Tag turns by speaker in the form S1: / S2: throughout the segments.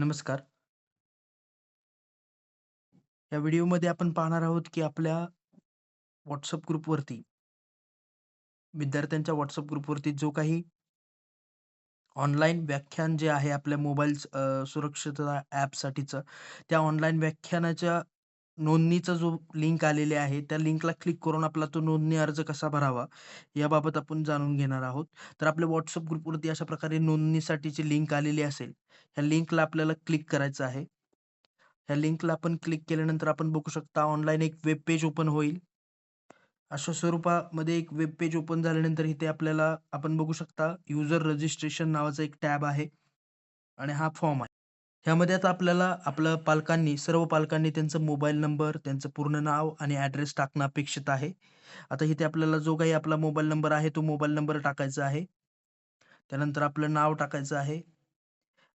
S1: नमस्कार. या व्हिडिओमध्ये आपण पाहणार आहोत, की आपल्या व्हॉट्सअप ग्रुपवरती विद्यार्थ्यांच्या व्हॉट्सअप ग्रुपवरती जो काही ऑनलाईन व्याख्यान जे आहे आपल्या मोबाईल सुरक्षितता ॲपसाठीचं, त्या ऑनलाईन व्याख्यानाच्या नोंदणीचा जो लिंक आलेले आहे, त्या लिंकला क्लिक करून आपला तो नोंदणी अर्ज कसा भरावा, याबाबत आपण जाणून घेणार आहोत. तर आपल्या व्हॉट्सअप ग्रुपवरती अशा प्रकारे नोंदणीसाठीची लिंक आलेली असेल, ह्या लिंकला आपल्याला क्लिक करायचं आहे. ह्या लिंकला आपण क्लिक केल्यानंतर आपण बघू शकता ऑनलाईन एक वेब पेज ओपन होईल. अशा स्वरूपामध्ये एक वेब पेज ओपन झाल्यानंतर इथे आपल्याला आपण बघू शकता युजर रजिस्ट्रेशन नावाचा एक टॅब आहे आणि हा फॉर्म आहे. ह्यामध्ये आता आपल्याला आपलं पालकांनी सर्व पालकांनी त्यांचा मोबाईल नंबर, त्यांचं पूर्ण नाव आणि ॲड्रेस टाकणं अपेक्षित आहे. आता इथे आपल्याला जो काही आपला मोबाईल नंबर आहे, तो मोबाईल नंबर टाकायचा आहे. त्यानंतर आपलं नाव टाकायचं आहे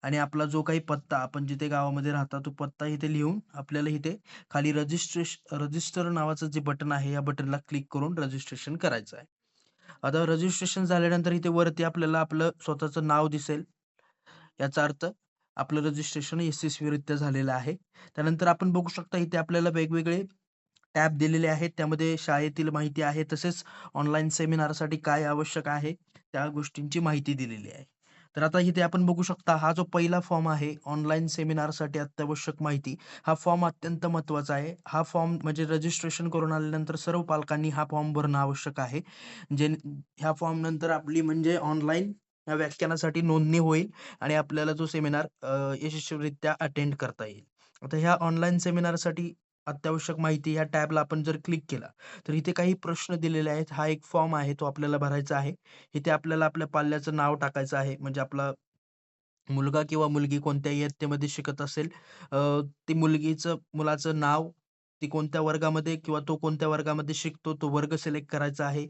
S1: आणि आपला जो काही पत्ता आपण जिथे गावामध्ये राहता, तो पत्ता इथे लिहून आपल्याला इथे खाली रजिस्ट्रेशन रजिस्टर नावाचं जे बटन आहे, या बटनला क्लिक करून रजिस्ट्रेशन करायचं आहे. आता रजिस्ट्रेशन झाल्यानंतर इथे वरती आपल्याला आपलं स्वतःचं नाव दिसेल. याचा अर्थ आपलं रजिस्ट्रेशन यशस्वीरित्या झालेलं आहे. त्यानंतर आपण बघू शकता इथे आपल्याला वेगवेगळे टॅब दिलेले आहेत. त्यामध्ये शाळेतील माहिती आहे, तसेच ऑनलाईन सेमिनारसाठी काय आवश्यक आहे, त्या गोष्टींची माहिती दिलेली आहे. तर आता इथे आपण बघू शकता हा जो पहिला फॉर्म आहे, ऑनलाईन सेमिनारसाठी अत्यावश्यक माहिती, हा फॉर्म अत्यंत महत्त्वाचा आहे. हा फॉर्म म्हणजे रजिस्ट्रेशन करून आल्यानंतर सर्व पालकांनी हा फॉर्म भरणं आवश्यक आहे. जे ह्या फॉर्म नंतर आपली म्हणजे ऑनलाईन या व्याख्यानासाठी नोंदणी होईल आणि आपल्याला जो सेमिनार यशस्वीरित्या अटेंड करता येईल. आता ह्या ऑनलाईन सेमिनारसाठी अत्यावश्यक माहिती ह्या टॅबला आपण जर क्लिक केला, तर इथे काही प्रश्न दिलेले आहेत. हा एक फॉर्म आहे, तो आपल्याला भरायचा आहे. इथे आपल्याला आपल्या पाल्याचं नाव टाकायचं आहे. म्हणजे आपला मुलगा किंवा मुलगी कोणत्या इयत्तेमध्ये शिकत असेल, ती मुलगीचं मुलाचं नाव, ती कोणत्या वर्गामध्ये किंवा तो कोणत्या वर्गामध्ये शिकतो, तो वर्ग सिलेक्ट करायचा आहे.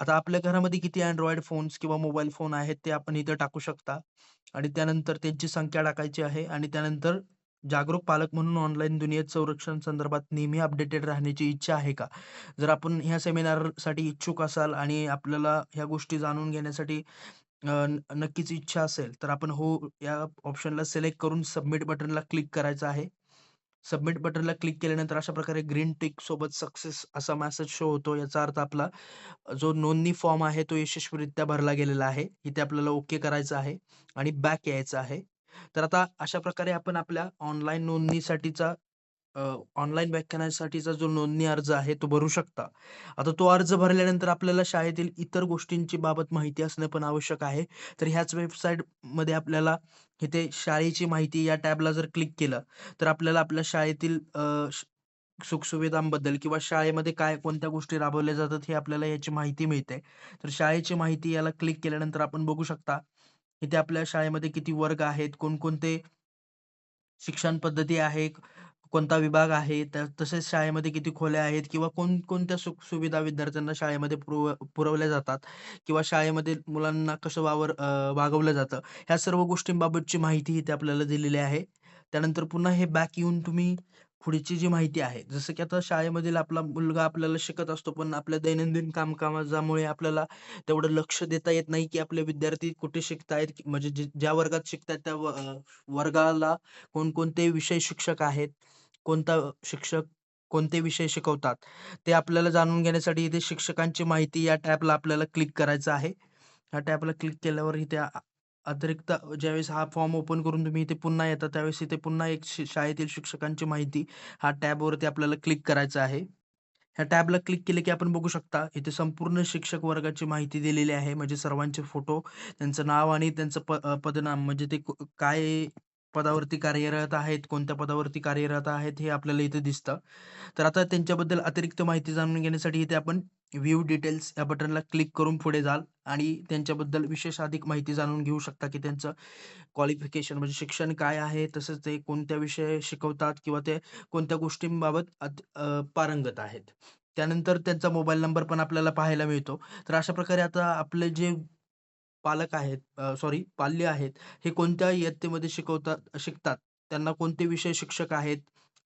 S1: आता आपल्या घरामध्ये किती अँड्रॉइड फोन्स किंवा मोबाईल फोन आहेत, ते आपण इथं टाकू शकता आणि त्यानंतर त्यांची संख्या टाकायची आहे आणि त्यानंतर जागरूक पालक म्हणून ऑनलाईन दुनियेत संरक्षण संदर्भात नेहमी अपडेटेड राहण्याची इच्छा आहे का? जर आपण ह्या सेमिनारसाठी इच्छुक असाल आणि आपल्याला ह्या गोष्टी जाणून घेण्यासाठी नक्कीच इच्छा असेल, तर आपण हो या ऑप्शनला सिलेक्ट करून सबमिट बटनला क्लिक करायचं आहे. सबमिट बटनला क्लिक केल्यानंतर अशा प्रकारे ग्रीन टिक सोबत सक्सेस असा मेसेज शो होतो. याचा अर्थ आपला जो नोंदणी फॉर्म आहे, तो यशस्वीरित्या भरला गेलेला आहे. इथे आपल्याला ओके करायचं आहे आणि बॅक यायचं आहे. तर आता अशा प्रकारे आपण आपल्या ऑनलाईन नोंदणीसाठीचा ऑनलाईन व्याख्यानासाठीचा जो नोंदणी अर्ज आहे, तो भरू शकता. आता तो अर्ज भरल्यानंतर आपल्याला शाळेतील इतर गोष्टींची बाबत माहिती असणं पण आवश्यक आहे. तर ह्याच वेबसाईटमध्ये आपल्याला इथे शाळेची माहिती या टॅबला जर क्लिक केलं, तर आपल्याला आपल्या शाळेतील सुखसुविधांबद्दल किंवा शाळेमध्ये काय कोणत्या गोष्टी राबवल्या जातात, हे आपल्याला याची माहिती मिळते. तर शाळेची माहिती याला क्लिक केल्यानंतर आपण बघू शकता, इथे आपल्या शाळेमध्ये किती वर्ग आहेत, कोणकोणते शिक्षण पद्धती आहे, कोणता विभाग आहे, तसेच शाळेमध्ये किती खोल्या आहेत किंवा कोणकोणत्या सुख सुविधा विद्यार्थ्यांना शाळेमध्ये पुरव पुरवल्या जातात किंवा शाळेमध्ये मुलांना कसं वावर वागवलं जातं. ह्या सर्व गोष्टींबाबतची माहिती इथे आपल्याला दिलेली आहे. त्यानंतर पुन्हा हे बॅक येऊन तुम्ही पुढची जी माहिती आहे, जसं की आता शाळेमधील आपला मुलगा आपल्याला शिकत असतो, पण आपल्या दैनंदिन कामकाजामुळे आपल्याला तेवढं लक्ष देता येत नाही, की आपले विद्यार्थी कुठे शिकतायत, की म्हणजे जे ज्या वर्गात शिकतायत त्या व अ, वर्गाला कोणकोणते विषय शिक्षक आहेत, कोणता शिक्षक कोणते विषय शिकवतात, ते आपल्याला जाणून घेण्यासाठी इथे शिक्षकांची माहिती या टॅबला आपल्याला क्लिक करायचं आहे. ह्या टॅबला क्लिक केल्यावर इथे अतिरिक्त ज्यावेळेस हा फॉर्म ओपन करून तुम्ही इथे पुन्हा येता, त्यावेळेस इथे पुन्हा एक शाळेतील शिक्षकांची माहिती हा टॅबवरती आपल्याला क्लिक करायचं आहे. ह्या टॅबला क्लिक केले की आपण बघू शकता, इथे संपूर्ण शिक्षक वर्गाची माहिती दिलेली आहे. म्हणजे सर्वांचे फोटो, त्यांचं नाव आणि त्यांचं प पदनाम म्हणजे ते काय पदावरती कार्यरत आहेत, कोणत्या पदावरती कार्यरत आहेत, हे आपल्याला इथे दिसतं. तर आता त्यांच्याबद्दल अतिरिक्त माहिती जाणून घेण्यासाठी इथे आपण व्ह्यू डिटेल्स या बटनला क्लिक करून पुढे जाल आणि त्यांच्याबद्दल विशेष अधिक माहिती जाणून घेऊ शकता, की त्यांचं क्वालिफिकेशन म्हणजे शिक्षण काय आहे, तसंच ते कोणत्या विषय शिकवतात किंवा ते कोणत्या गोष्टींबाबत पारंगत आहेत. त्यानंतर त्यांचा मोबाईल नंबर पण आपल्याला पाहायला मिळतो. तर अशा प्रकारे आता आपले जे पालक आहेत सॉरी पाल्य आहेत, हे कोणत्या इयत्तेमध्ये शिकवतात शिकतात, त्यांना कोणते विषय शिक्षक आहेत,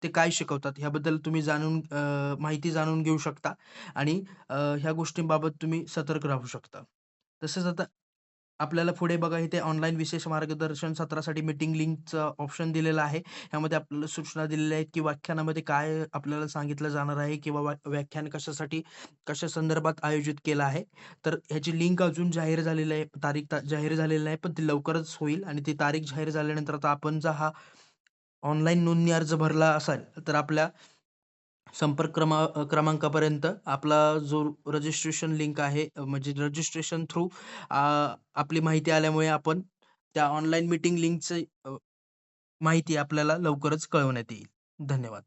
S1: ते काय शिकवतात? ह्याबद्दल तुम्ही जाणून माहिती जाणून घेऊ शकता आणि ह्या गोष्टींबाबत तुम्ही सतर्क राहू शकता. तसंच आता आपल्याला पुढे बघा इथे ऑनलाईन विशेष मार्गदर्शन सत्रासाठी मीटिंग लिंकचं ऑप्शन दिलेलं आहे. यामध्ये आपल्याला सूचना दिलेल्या आहेत, की व्याख्यानामध्ये काय आपल्याला सांगितलं जाणार आहे किंवा व्या व्याख्यान कशासाठी, कशा संदर्भात आयोजित केलं आहे. तर ह्याची लिंक अजून जाहीर झालेली आहे. तारीख ता जाहीर झालेली नाही, पण ती लवकरच होईल आणि ती तारीख जाहीर झाल्यानंतर आता आपण जर हा ऑनलाईन नोंदणी अर्ज भरला असाल, तर आपल्या संपर्क क्रमा क्रमांकापर्यंत आपला जो रजिस्ट्रेशन लिंक आहे म्हणजे रजिस्ट्रेशन थ्रू आपली माहिती आल्यामुळे आपण त्या ऑनलाईन मीटिंग लिंकचे माहिती आपल्याला लवकरच कळवण्यात येईल. धन्यवाद.